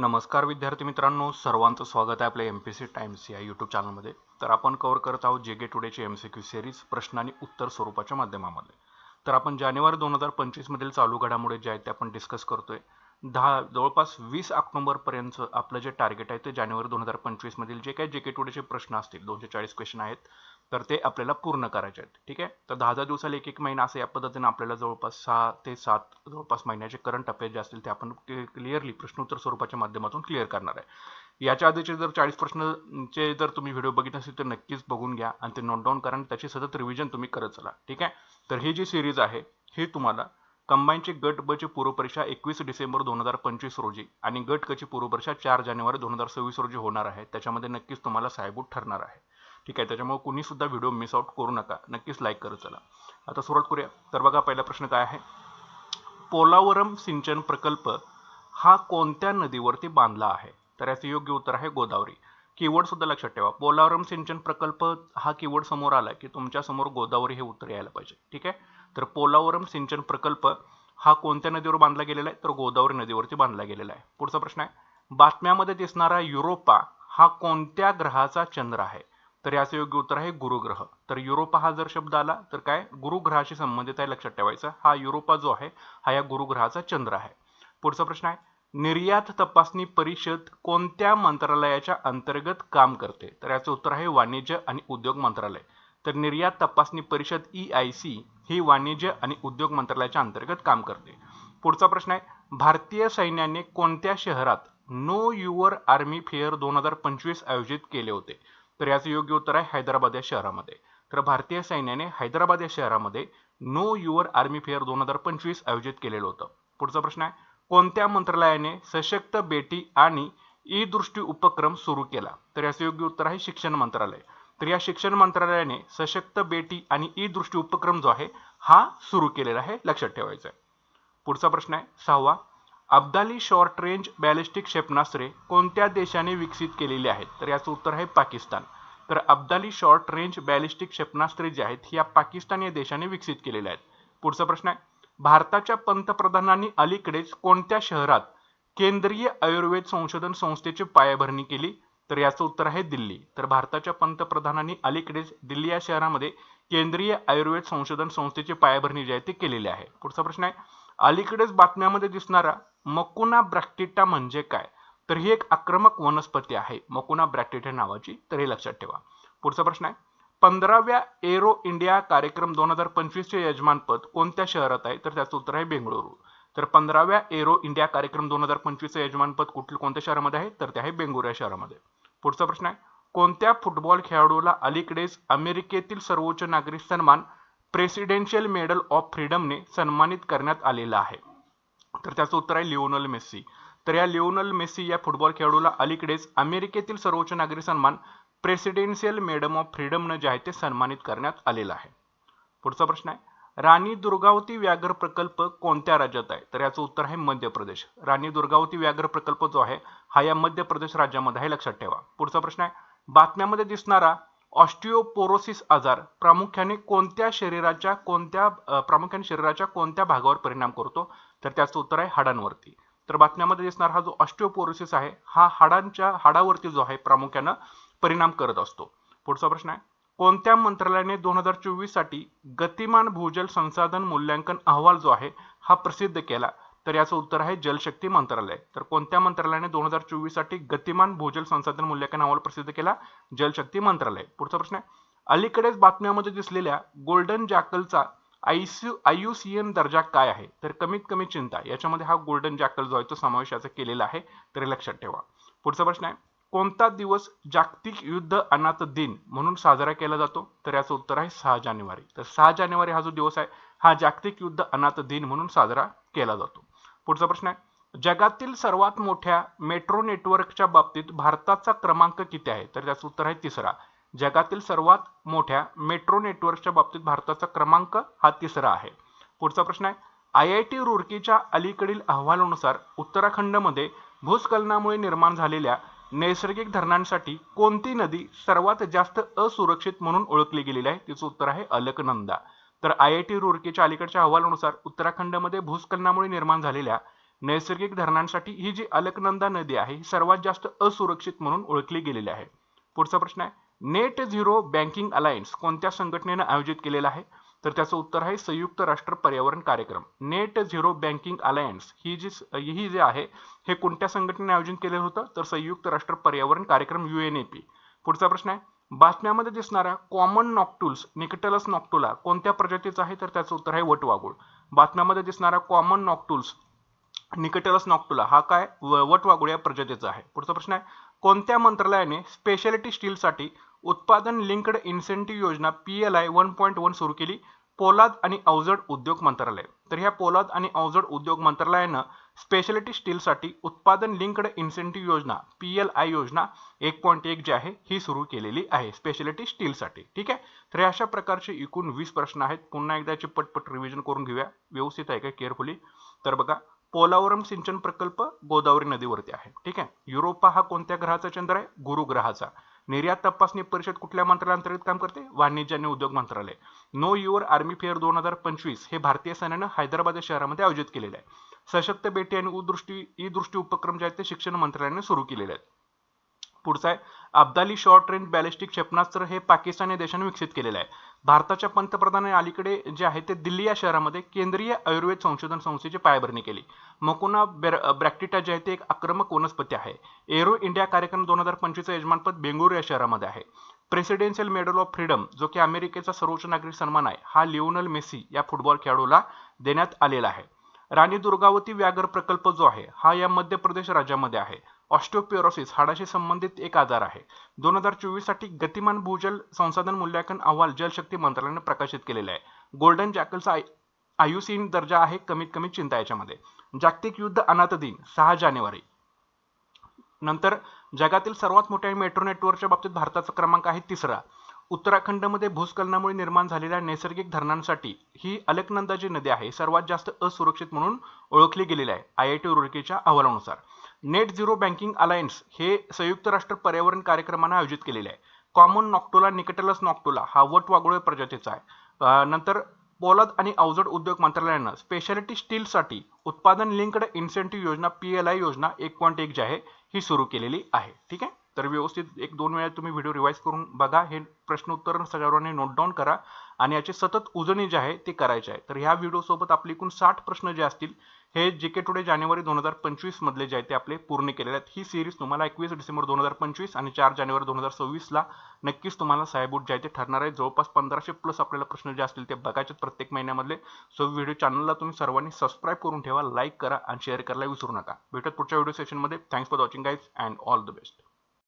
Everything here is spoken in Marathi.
नमस्कार विद्यार्थी मित्रांनो सर्वांचं स्वागत आहे आपल्या एम पी सी टाइम्स या यूट्यूब चॅनलमध्ये तर आपण कव्हर करत आहोत जे गे टुडेची एम सी क्यू सिरीज प्रश्न आणि उत्तर स्वरूपाच्या माध्यमामध्ये. तर आपण जानेवारी दोन हजार पंचवीसमधील चालू घडामोडी जे आहेत ते आपण डिस्कस करतोय. दहा जवळपास वीस ऑक्टोबरपर्यंत आपलं जे टार्गेट आहे ते जानेवारी दोन हजार पंचवीसमधील जे काही जे के टुडेचे प्रश्न असतील दोनशे चाळीस क्वेश्चन आहेत. तर ते आपल्याला पूर्ण करायचे आहेत. ठीक आहे? तर दहा दहा दिवसाला एक एक महिना असं या पद्धतीने आपल्याला जवळपास सहा ते सात जवळपास महिन्याचे करंट अफेअर्स जे असतील ते आपण क्लिअरली प्रश्नोत्तर स्वरूपाच्या माध्यमातून क्लिअर करणार आहे. याच्या आधीचे जर चाळीस प्रश्नचे जर तुम्ही व्हिडिओ बघित असतील तर नक्कीच बघून घ्या आणि ते नोट डाऊन करा आणि त्याची सतत रिव्हिजन तुम्ही करत चला. ठीक आहे? तर ही जी सिरीज आहे ही तुम्हाला कंबाईनचे गट ब ची पूर्वपरीक्षा एकवीस डिसेंबर दोन हजार पंचवीस रोजी आणि गट क ची पूर्वपरीक्षा चार जानेवारी दोन हजार सव्वीस रोजी होणार आहे. त्याच्यामध्ये नक्कीच तुम्हाला साहेबूत ठरणार आहे. ठीक आहे त्याच्यामुळे कुणी सुद्धा व्हिडिओ मिस आउट करू नका. नक्कीच लाईक करत चला. आता सुरुवात करूया. तर बघा पहिला प्रश्न काय आहे? पोलावरम सिंचन प्रकल्प हा कोणत्या नदीवरती बांधला आहे? तर याचं योग्य उत्तर आहे गोदावरी. कीवर्ड सुद्धा लक्षात ठेवा. पोलावरम सिंचन प्रकल्प हा कीवर्ड समोर आला की तुमच्यासमोर गोदावरी हे उत्तर यायला पाहिजे. ठीक आहे? तर पोलावरम सिंचन प्रकल्प हा कोणत्या नदीवर बांधला गेलेला आहे? तर गोदावरी नदीवरती बांधला गेलेला आहे. पुढचा प्रश्न आहे. बातम्यामध्ये दिसणारा युरोपा हा कोणत्या ग्रहाचा चंद्र आहे? तर याचे योग्य उत्तर आहे गुरुग्रह. तर युरोपा हा जर शब्द आला तर काय? गुरुग्रहाशी संबंधित आहे लक्षात ठेवायचं. हा युरोपा जो आहे हा या गुरुग्रहाचा चंद्र आहे. पुढचा प्रश्न आहे निर्यात तपासणी परिषद कोणत्या मंत्रालयाच्या अंतर्गत काम करते? तर याचं उत्तर आहे वाणिज्य आणि उद्योग मंत्रालय. तर निर्यात तपासणी परिषद ई आय सी ही वाणिज्य आणि उद्योग मंत्रालयाच्या अंतर्गत काम करते. पुढचा प्रश्न आहे भारतीय सैन्याने कोणत्या शहरात नो युअर आर्मी फेअर दोन हजार पंचवीस आयोजित केले होते? तर याचं योग्य उत्तर आहे हैदराबाद या शहरामध्ये. तर भारतीय सैन्याने हैदराबाद या शहरामध्ये नो युअर आर्मी फेअर दोन हजार पंचवीस आयोजित केलेलं होतं. पुढचा प्रश्न आहे कोणत्या मंत्रालयाने सशक्त बेटी आणि ई दृष्टी उपक्रम सुरू केला? तर याचं योग्य उत्तर आहे शिक्षण मंत्रालय. तर या शिक्षण मंत्रालयाने सशक्त बेटी आणि ई दृष्टी उपक्रम जो आहे हा सुरू केलेला आहे लक्षात ठेवायचा आहे पुढचा प्रश्न आहे सहावा अब्दाली शॉर्ट रेंज बॅलिस्टिक क्षेपणास्त्रे कोणत्या देशाने विकसित केलेली आहेत? तर याचं उत्तर आहे पाकिस्तान. तर अब्दाली शॉर्ट रेंज बॅलिस्टिक क्षेपणास्त्रे जी आहेत या पाकिस्तान या देशाने विकसित केलेल्या आहेत. पुढचा प्रश्न आहे. भारताच्या पंतप्रधानांनी अलीकडेच कोणत्या शहरात केंद्रीय आयुर्वेद संशोधन संस्थेची पायाभरणी केली? तर याचं उत्तर आहे दिल्ली. तर भारताच्या पंतप्रधानांनी अलीकडेच दिल्ली या शहरामध्ये केंद्रीय आयुर्वेद संशोधन संस्थेची पायाभरणी जी आहे ती केलेली आहे. पुढचा प्रश्न आहे. अलीकडेच बातम्यामध्ये दिसणारा मकुना ब्रॅक्टिटा म्हणजे काय? तर ही एक आक्रमक वनस्पती आहे. मकुना ब्रॅक्टिटा नावाची. तर हे लक्षात ठेवा. पुढचा प्रश्न आहे. पंधराव्या एरो इंडिया कार्यक्रम दोन हजार पंचवीसचे यजमानपद कोणत्या शहरात आहे? तर त्याचं उत्तर आहे बेंगळुरू. तर पंधराव्या एरो इंडिया कार्यक्रम दोन हजार पंचवीसचं यजमानपद कुठल्या कोणत्या शहरामध्ये आहे? तर ते आहे बेंगळुरू या शहरामध्ये. पुढचा प्रश्न आहे. कोणत्या फुटबॉल खेळाडूला अलीकडेच अमेरिकेतील सर्वोच्च नागरिक सन्मान प्रेसिडेन्शियल मेडल ऑफ फ्रीडमने सन्मानित करण्यात आलेला आहे. तर त्याचं उत्तर आहे लिओनल मेस्सी. तर या लिओनल मेस्सी या फुटबॉल खेळाडूला अलीकडेच अमेरिकेतील सर्वोच्च नागरी सन्मान प्रेसिडेन्शियल मेडम ऑफ फ्रीडमनं जे आहे ते सन्मानित करण्यात आलेलं आहे. पुढचा प्रश्न आहे राणी दुर्गावती व्याघ्र प्रकल्प कोणत्या राज्यात आहे? तर याचं उत्तर आहे मध्य प्रदेश राणी दुर्गावती व्याघ्र प्रकल्प जो आहे हा या मध्य प्रदेश राज्यामध्ये आहे लक्षात ठेवा. पुढचा प्रश्न आहे बातम्यामध्ये दिसणारा ऑस्टिओपोरोसिस आजार प्रामुख्याने कोणत्या शरीराच्या कोणत्या प्रामुख्याने शरीराच्या कोणत्या भागावर परिणाम करतो? तर त्याचं उत्तर आहे हाडांवरती. तर बातम्यामध्ये दिसणारा हा जो ऑस्टिओपोरोसिस आहे हा हाडांच्या हाडावरती जो आहे प्रामुख्यानं परिणाम करत असतो. पुढचा प्रश्न आहे कोणत्या मंत्रालयाने दोन हजार चोवीससाठी गतिमान भूजल संसाधन मूल्यांकन अहवाल जो आहे हा प्रसिद्ध केला? तर याचं उत्तर आहे जलशक्ती मंत्रालय. तर कोणत्या मंत्रालयाने दोन हजार चोवीससाठी गतिमान भूजल संसाधन मूल्यांकन अहवाल प्रसिद्ध केला? जलशक्ती मंत्रालय. पुढचा प्रश्न आहे. अलीकडेच बातम्यामध्ये दिसलेल्या गोल्डन जॅकलचा आयसीयू आयुसीएन दर्जा काय आहे? तर कमीत कमी चिंता याच्यामध्ये हा गोल्डन जॅकल जो आहे तो समावेश याचा केलेला आहे तरी लक्षात ठेवा. पुढचा प्रश्न आहे. कोणता दिवस जागतिक युद्ध अनाथ दिन म्हणून साजरा केला जातो? तर याचं उत्तर आहे सहा जानेवारी. तर सहा जानेवारी हा जो दिवस आहे हा जागतिक युद्ध अनाथ दिन म्हणून साजरा केला जातो. पुढचा प्रश्न आहे. जगातील सर्वात मोठ्या मेट्रो नेटवर्कच्या बाबतीत भारताचा क्रमांक किती आहे? तर त्याचं उत्तर आहे तिसरा. जगातील सर्वात मोठ्या मेट्रो नेटवर्कच्या बाबतीत भारताचा क्रमांक हा तिसरा आहे. पुढचा प्रश्न आहे. आय आय टी रुर्कीच्या अलीकडील अहवालानुसार उत्तराखंडमध्ये भूस्खलनामुळे निर्माण झालेल्या नैसर्गिक धरणांसाठी कोणती नदी सर्वात जास्त असुरक्षित म्हणून ओळखली गेलेली आहे? तिचं उत्तर आहे अलकनंदा. तर आय आय टी रुरकीच्या अलीकडच्या अहवालानुसार उत्तराखंडमध्ये भूस्खलनामुळे निर्माण झालेल्या नैसर्गिक धरणांसाठी ही जी अलकनंदा नदी आहे ही सर्वात जास्त असुरक्षित म्हणून ओळखली गेलेली आहे. पुढचा प्रश्न आहे नेट झिरो बँकिंग अलायन्स कोणत्या संघटनेनं आयोजित केलेला आहे? तर त्याचं उत्तर आहे संयुक्त राष्ट्र पर्यावरण कार्यक्रम. नेट झिरो बँकिंग अलायन्स ही जी ही जे आहे हे कोणत्या संघटनेने आयोजन केलेलं होतं? तर संयुक्त राष्ट्र पर्यावरण कार्यक्रम यू एन ए पी. पुढचा प्रश्न आहे बातम्यामध्ये दिसणारा कॉमन नॉक्टुल्स निकटलस नॉक्टुला कोणत्या प्रजातीचा आहे तर त्याचं उत्तर आहे वटवाघूळ. बातम्यामध्ये दिसणारा कॉमन नॉक्टुल्स निकटलस नॉक्टुला हा काय? व- वटवाघूळ या प्रजातीचा आहे. पुढचा प्रश्न आहे कोणत्या मंत्रालयाने स्पेशालिटी स्टीलसाठी उत्पादन लिंक्ड इन्सेंटिव्ह योजना P L I one point one सुरू केली? पोलाद आणि अवजड उद्योग मंत्रालय. तर ह्या पोलाद आणि अवजड उद्योग मंत्रालयानं स्पेशालिटी स्टीलसाठी उत्पादन लिंक्ड इन्सेंटिव्ह योजना पी एल आय योजना एक पॉईंट एक जी आहे ही सुरू केलेली आहे स्पेशालिटी स्टीलसाठी ठीक आहे? तर अशा प्रकारचे एकूण वीस प्रश्न आहेत. पुन्हा एकदा याचे पटपट रिव्हिजन करून घेऊया. व्यवस्थित आहे का? केअरफुली तर बघा पोलावरम सिंचन प्रकल्प गोदावरी नदीवरती आहे. ठीक आहे? युरोपा हा कोणत्या ग्रहाचा चंद्र आहे? गुरु ग्रहाचा निर्यात तपासणी परिषद कुठल्या मंत्रालयांतर्गत काम करते? वाणिज्य आणि उद्योग मंत्रालय. नो युअर आर्मी फेअर दोन हजार पंचवीस हे भारतीय सैन्यानं हैदराबाद या शहरामध्ये आयोजित केलेलं आहे. सशक्त बेटी आणि उदृष्टी ई दृष्टी उपक्रम जे आहेत ते शिक्षण मंत्रालयाने सुरू केलेले आहेत. पुढचा आहे. अब्दाली शॉर्ट रेंज बॅलिस्टिक क्षेपणास्त्र हे पाकिस्तान या देशाने विकसित केलेलं आहे. भारताच्या पंतप्रधानांनी अलीकडे जे आहे ते दिल्ली या शहरामध्ये केंद्रीय आयुर्वेद संशोधन संस्थेची पायाभरणी केली. मकोना ब्रॅक्टिटा जे आहे ते एक आक्रमक वनस्पती आहे. एरो इंडिया कार्यक्रम दोन हजार पंचवीसचं यजमानपद बेंगळुरू या शहरामध्ये आहे. प्रेसिडेन्शियल मेडल ऑफ फ्रीडम जो की अमेरिकेचा सर्वोच्च नागरिक सन्मान आहे हा लिओनल मेसी या फुटबॉल खेळाडूला देण्यात आलेला आहे. राणी दुर्गावती व्याघ्र प्रकल्प जो आहे हा या मध्य प्रदेश राज्यामध्ये आहे. ऑस्टिओपिरोसिस हाडाशी संबंधित एक आजार आहे. दोन हजार चोवीससाठी गतिमान भूजल संसाधन मूल्यांकन अहवाल जलशक्ती मंत्रालयाने प्रकाशित केलेला आहे. गोल्डन जॅकलचा आयुसीन दर्जा आहे कमीत कमी चिंता याच्यामध्ये. जागतिक युद्ध अनाथ दिन सहा जानेवारी. नंतर जगातील सर्वात मोठ्या मेट्रो नेटवर्कच्या बाबतीत भारताचा क्रमांक आहे तिसरा. उत्तराखंडमध्ये भूस्खलनामुळे निर्माण झालेल्या नैसर्गिक धरणांसाठी ही अलकनंदा जी नदी आहे सर्वात जास्त असुरक्षित म्हणून ओळखली गेलेली आहे आय आय टी रुड़कीच्या अहवालानुसार. नेट झिरो बँकिंग अलायन्स हे संयुक्त राष्ट्र पर्यावरण कार्यक्रमानं आयोजित केलेले आहे. कॉमन नॉक्टोला निकटलस नॉक्टोला हा वट वटवाघूळ प्रजातीचा आहे. नंतर पोलाद आणि अवजड उद्योग मंत्रालयानं स्पेशालिटी स्टीलसाठी उत्पादन लिंक्ड इन्सेंटिव्ह योजना पी एल आय योजना एक पॉईंट एक जी आहे ही सुरू केलेली आहे. ठीक आहे? तर व्यवस्थित एक दोन वेळा तुम्ही व्हिडिओ रिवाईज करून बघा हे प्रश्न उत्तर सगळ्यांनी नोट डाऊन करा आणि याची सतत उजणी जी आहे ती करायची आहे. तर ह्या व्हिडिओसोबत आपले एकूण साठ प्रश्न जे असतील हे जे के टुडे जानेवारी दोन हजार पंचवीस मधले जे आहे ते आपले पूर्ण केलेले आहेत. ही सिरीज तुम्हाला एकवीस डिसेंबर दोन हजार पंचवीस आणि चार जानेवारी दोन हजार सव्वीसला नक्कीच तुम्हाला साहेबूट जे आहे ते ठरणार आहे. जवळपास पंधराशे प्लस आपल्याला प्रश्न जे असतील ते बघायचे प्रत्येक महिन्यामधले. सो व्हिडिओ चॅनलला तुम्ही सर्वांनी सबस्क्राईब करून ठेवा लाईक करा आणि शेअर करायला विसरू नका. भेटत पुढच्या व्हिडिओ सेशनमध्ये thanks for watching guys and all the best